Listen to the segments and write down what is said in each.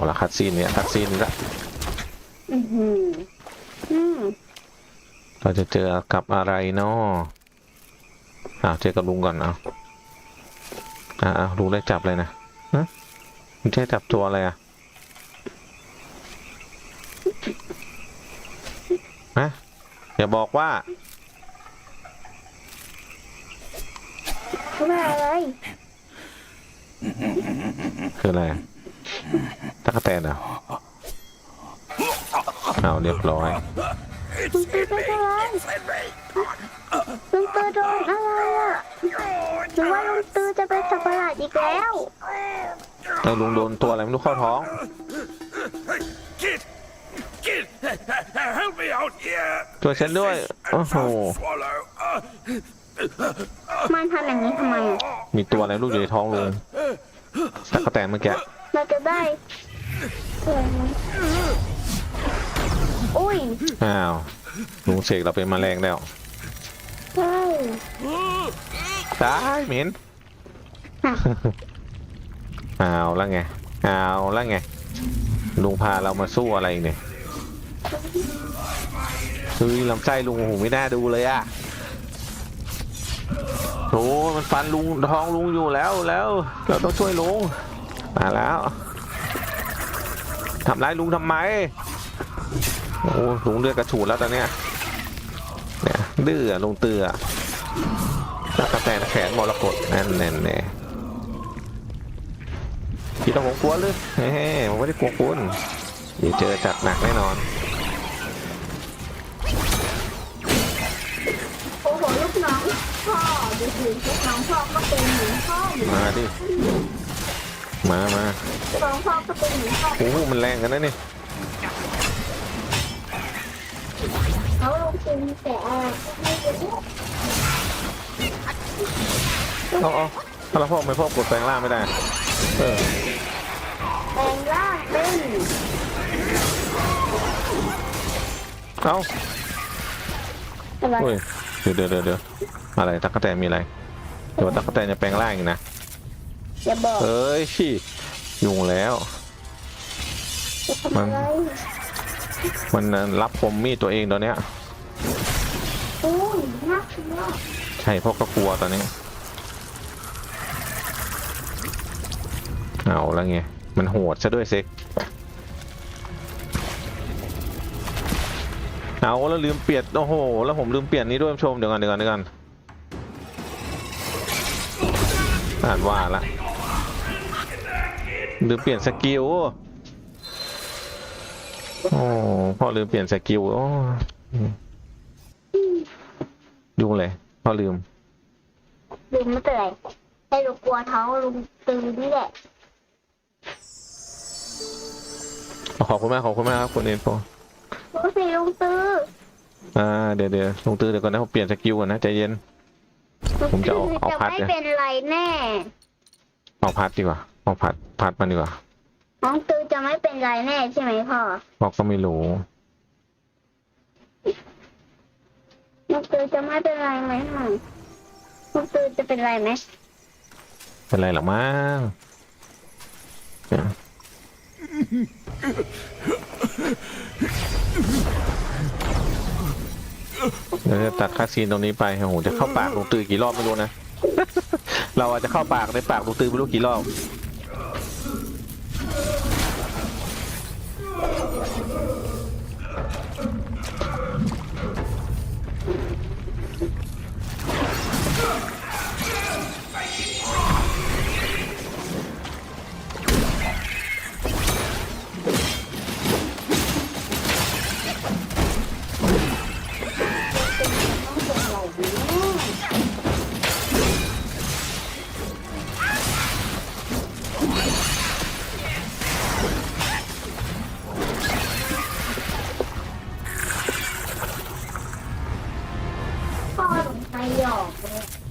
เอาละคัดซีนเนี่ยคัดซีนนี่ละอือหืออืมเราจะเจอกับอะไรเนาะอ่าเจอกับลุงก่อนเอาอ่าลุงได้จับเลยนะฮะลุงจะให้จับตัวอะไรอะฮะอย่าบอกว่าว่าอะไรคืออะไร ตะกแตนเหรอเอาเรียบร้อยคุณตือเป็นอะไรลุงตือโดนอะไรอะหรือว่าลุงตือจะเป็นสัตว์ประหลาดอีกแล้วไอ้ลุงโดนตัวอะไรไม่รู้เข้าท้อง Kid! Kid! Help me out here! ช่วยฉันด้วย โอ้โห Swallow! Uh, มันทำอย่างนี้ทำไมอะมีตัวอะไรลูกอยู่ในท้องลุงตะกแตนเมื่อกี้เราจะได้เอออุ้ยอ้าวลุงเสกเราเป็นแมลงแล้วใช่ตายเหม็นค่ะเอาแล้วไงเอาแล้วไงลุงพาเรามาสู้อะไรอีกเนี่ยเฮ้ยลำไส้ลุงโอ้โหไม่น่าดูเลยอะโหมันฟันลุงท้องลุงอยู่แล้วแล้ว เราต้องช่วยลุงมาแล้ว ทำร้ายลุงทำไม โอ้ลุงเลือดกระฉูดแล้วตอนเนี้ยเนี่ยดื้ออะลุงเตือแล้วกระแตนแขนมรกตนั่นแน่แน่พี่ต้องผมกลัวหรือเฮ้ผมไม่ได้กลัวคุณเดี๋ยวเจอจัดหนักแน่นอนโอ้โหลูกน้องพ่อดูสิลูกน้องพ่อก็เป็นเหมือนพ่อเหมือนมาดิ มามาลูกน้องพ่อก็เป็นเหมือนพ่อโอ้โหมันแรงกันนะนี่เขาลงทุนแต่อะไรก็ไม่รู้เอาเอาเอาแล้วพ่อไม่พ่อกดแปลงร่างไม่ได้ เออแปลงร่างเป็นเอาอะไรเฮ้ยเดี๋ยวเดี๋ยวเดี๋ยวเดี๋ยวอะไรตั๊กแตนมีอะไรเดี๋ยวตั๊กแตนจะแปลงร่างอีกนะ อย่าบอกเอ้ยชี่ยุงแล้ว จะทำอะไรมันรับคมมีดตัวเองตอนเนี้ย โอ้ยน่ากลัวใช่พ่อก็กลัวตอนนี้ เอาแล้วไง มันโหดซะด้วยเซ็กเอาแล้วลืมเปลี่ยนโอ้โห แล้วผมลืมเปลี่ยนนี้ด้วยผู้ชมเดี๋ยวก่อนเดี๋ยวก่อนเดี๋ยวก่อนอ่านว่าละ ลืมเปลี่ยนสกิลโอ้พ่อลืมเปลี่ยนสกิลโอ้ยุ่งเลยพ่อลืม ลุงไม่เป็นไรแต่ลุงกลัวท้องลุงตื่นนี่แหละ ขอบคุณมากขอบคุณมากครับคุณเอ็นโฟดูสิลุงตื้ออ่าเดี๋ยวเดี๋ยวลงตื้อเดี๋ยวก่อนนะผมเปลี่ยนสกิลก่อนนะใจเย็น ผมจะเอาเอาจะพัดไม่เนี่ยเป็นไรแน่ เอาพัดดีกว่า เอาพัดพัดมันดีกว่าน้องตื้อจะไม่เป็นไรแน่ใช่ไหมพ่อบอกก็ไม่รู้น้องตื้อจะไม่เป็นไรไหมหน่อยน้องตื้อจะเป็นไรไหมเป็นไรหรอกมั้งเนี่ยเดี๋ยวจะตัดคาซีนตรงนี้ไปโอ้โหจะเข้าปากลงตื้อกี่รอบไม่รู้นะ เราอาจจะเข้าปากในปากลงตื้อไม่รู้กี่รอบ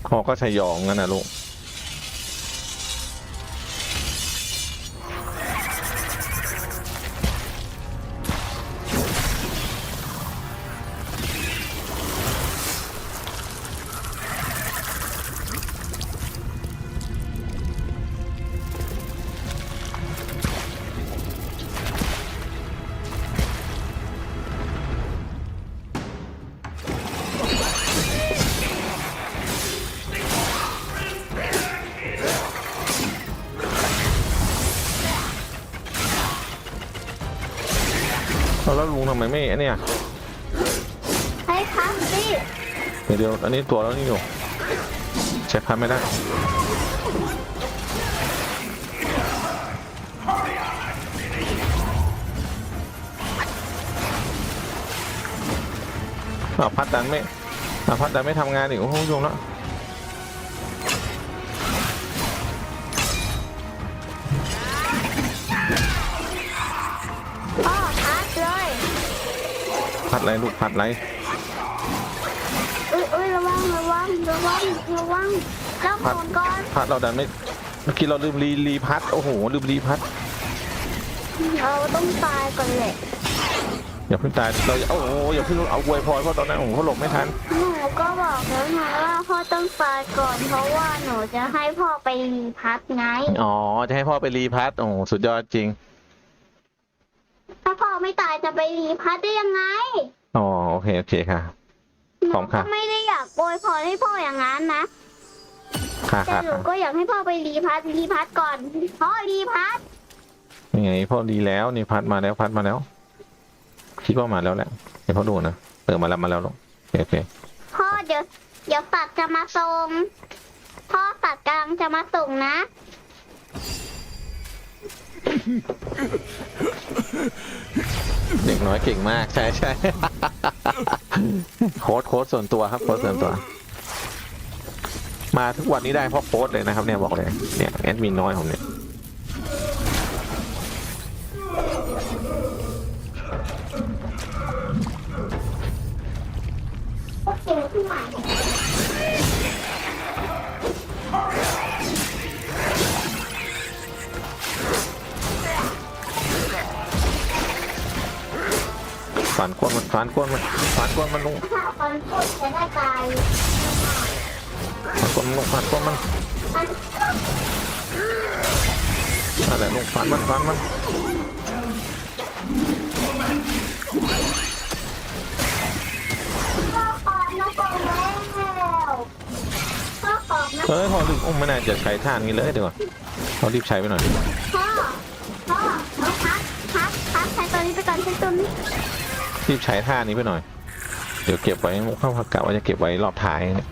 พ่อก็ชยองนั่นนะลูก งทำไมไม่อันเนี่ยให้พักสิเดี๋ยวอันนี้ตัวแล้วนี่อยู่ใช้พัดไม่ได้พัดดันไม่พัดดันไม่ทำงานอีกโอ้โหยงแล้ว พัดไรลูกพัดไรอุ้ยอุ้ยระวังระวังระวังระวังรับหมุนก่อนพัดเราดันไม่เมื่อกี้เราลืมรีรีพัดโอ้โหลืมรีพัดเราต้องตายก่อนแหละอย่าเพิ่งตายเราโอ้โหอย่าเพิ่งเอาอวยพรเพราะตอนนั้นโอ้โหเขาหลบไม่ทันหนูก็บอกแล้วไงว่าพ่อต้องตายก่อน เพราะว่าหนูจะให้พ่อไปรีพักไง อ๋อจะให้พ่อไปรีพัดโอ้โหสุดยอดจริง ถ้าพ่อไม่ตายจะไปรีพัดได้ยังไงอ๋อโอเคโอเคค่ะหนูขอบคุณค่ะ ก็ไม่ได้อยากโวยพรให้พ่ออย่างนั้นนะค่ะแต่ค่ะหนูค่ะก็อยากให้พ่อไปรีพัดรีพัดก่อนพ่อรีพัดยังไงพ่อรีแล้วนี่พัดมาแล้วพัดมาแล้วคิดว่ามาแล้วแหละเดี๋ยวพ่อดูนะเติมมาแล้วมาแล้วลูกโอเคโอเคพ่อเดี๋ยวเดี๋ยวตัดจะมาส่งพ่อตัดกำลังจะมาส่งนะ เด็กน้อยเก่งมาก ใช่ใช่ โค้ดโค้ดส่วนตัวครับโค้ดส่วนตัว มาทุกวันนี้ได้เพราะโค้ดเลยนะครับ เนี่ยบอกเลย เนี่ยแอดมินน้อยผมเนี่ย ฝันก้นมันฝันก้นมันฝันก้นมันลงถ้าคนพูดจะได้ตายฝันก้นมันลงฝันก้นมันมันอะไรลงฝันมันฝันมันเอ้ยพอลืมอุ้มไม่น่าจะใช้ท่านี้เลยเดี๋ยวก่อนเรารีบใช้ไปหน่อยพ่อพ่อ รีบใช้ท่านี้ไปหน่อย เดี๋ยวเก็บไว้เข้าพักกะว่าจะเก็บไว้รอบท้ายเนี่ย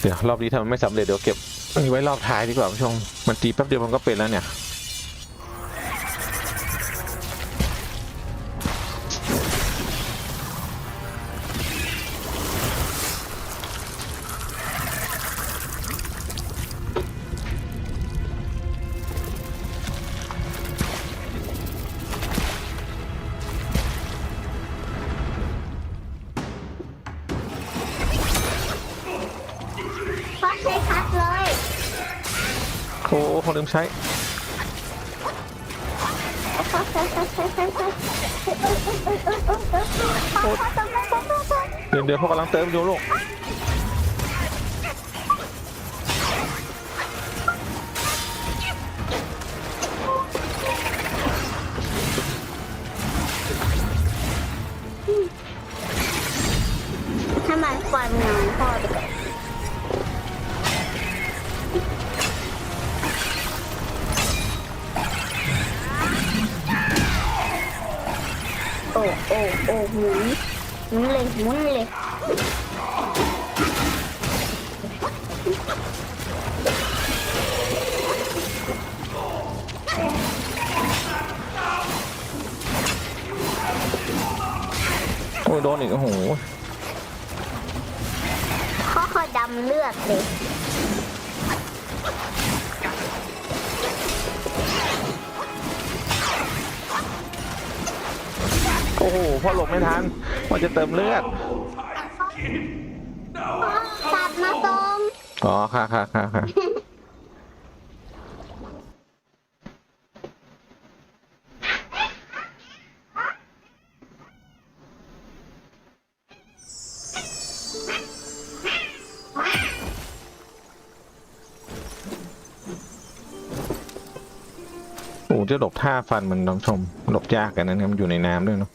เดี๋ยวรอบนี้ถ้ามันไม่สำเร็จเดี๋ยวเก็บอันนี้ไว้รอบท้ายดีกว่าผู้ชมมันตีแป๊บเดียวมันก็เป็นแล้วเนี่ย อ้เขาลืมใช้ เดี๋ยวเดี๋ยวเขากำลังเติมอยู่ลูก โอ้ยโดนอีกโอ้โหพ่อเขาดำเลือดเลยโอ้โหพ่อหลบไม่ทันว่าจะเติมเลือดตัดมาตรงอ๋อค่ะค่ะค่ะค่ะ จะหลบท่าฟันมันน้องชม หลบยากกันนะเนี่ยมันอยู่ในน้ำด้วยเนาะ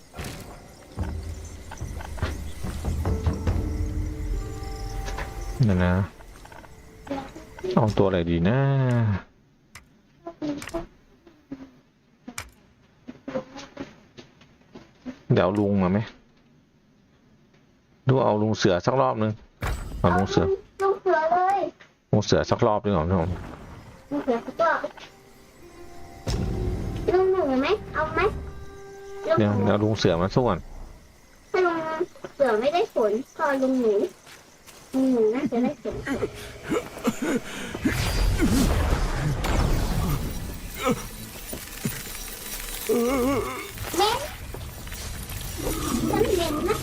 นั่นนะเอาตัวอะไรดีนะเดี๋ยวลุงมาไหมดูเอาลุงเสือสักรอบนึงเอาลุงเสือลูกเสือเลยลุงเสือสักรอบดีกว่าพี่ผมลูกเสือก็ ลุงหนูไหมเอาไหมลุงเดี๋ยวหนูเดี๋ยวลุงเสือมาสู้ก่อนถ้าลุงเสือไม่ได้ผลก็ลุงหนูลุงหนูน่าจะได้ผลเล่นฉันเล่นนะ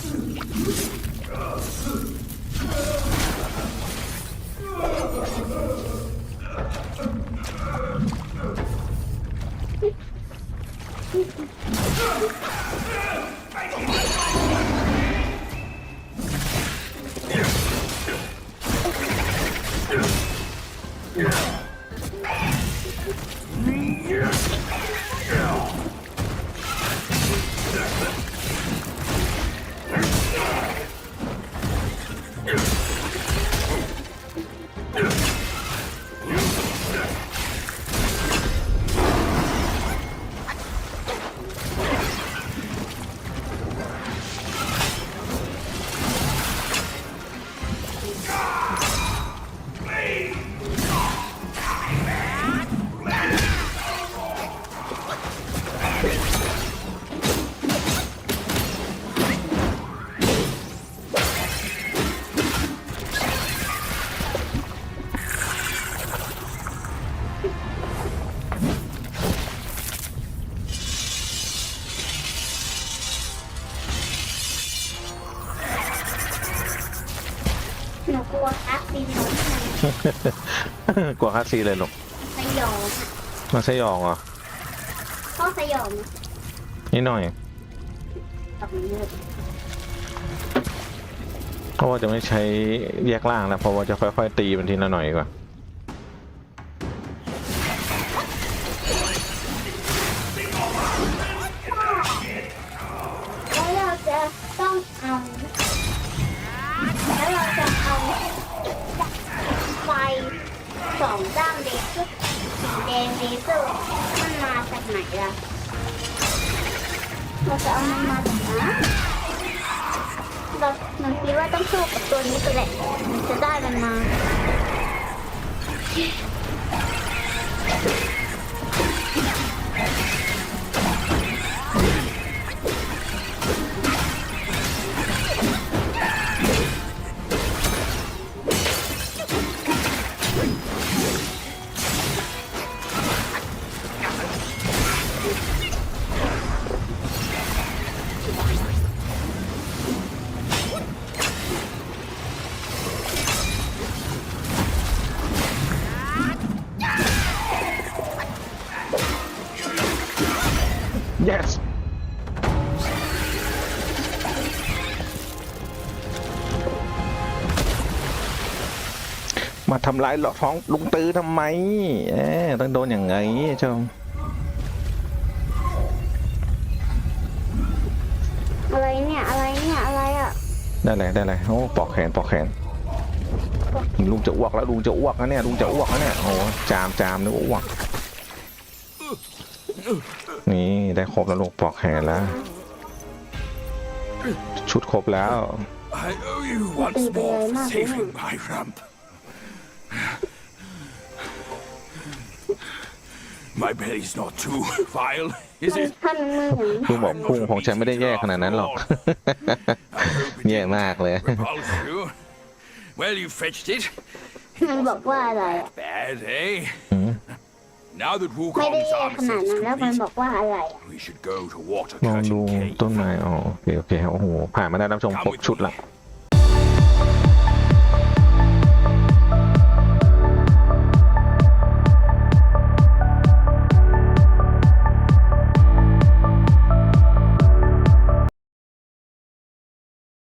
กลัวคัสซีเลยลูกสยองอะมาสยองเหรอพ่อสยองนะนิดหน่อยแบบนี้เลยเพราะว่าจะไม่ใช้แยกล่างแล้วเพราะว่าจะค่อยๆตีมันทีละหน่อยดีกว่า มันมาจากไหนเราหนูคิดว่าต้องสู้กับตัวนี้ไปแหละถึงจะได้มันมา yes มาทำร้ายหลอกท้องลุงตื้อทำไมเอ๊ะต้องโดนอย่างไงเจ้าอะไรเนี่ย อะไรเนี่ย อะไรอะ ได้เลยได้เลยโอ้ปอกแขนปอกแขน ลุงจะอ้วกแล้วลุงจะอ้วกแล้วเนี่ยลุงจะอ้วกแล้วเนี่ยโอ้จามจามนึกว่าอ้วก นี่ได้ครบแล้วลุงปอกแขนแล้ว ชุดครบแล้ว I owe you once more for saving my rump. My belly's not too vile, is it? ท่านมือหนูลุงบอกพุงของฉันไม่ได้แย่ขนาดนั้นหรอก แย่มากเลย Repulse you. Well, you fetched it. มันบอกว่าอะไรอะ Bad, eh? Hmm? Now that ไม่ได้ Wukong's แย่ army ขนาด is นั้นแล้วมัน complete, บอกว่าอะไรอะ we should go to มองดู Water ต้น Curtain ไม้ Cave. อ๋อโอเคโอเคโอ้โหผ่านมาได้รับชมครบชุดละ Come with me.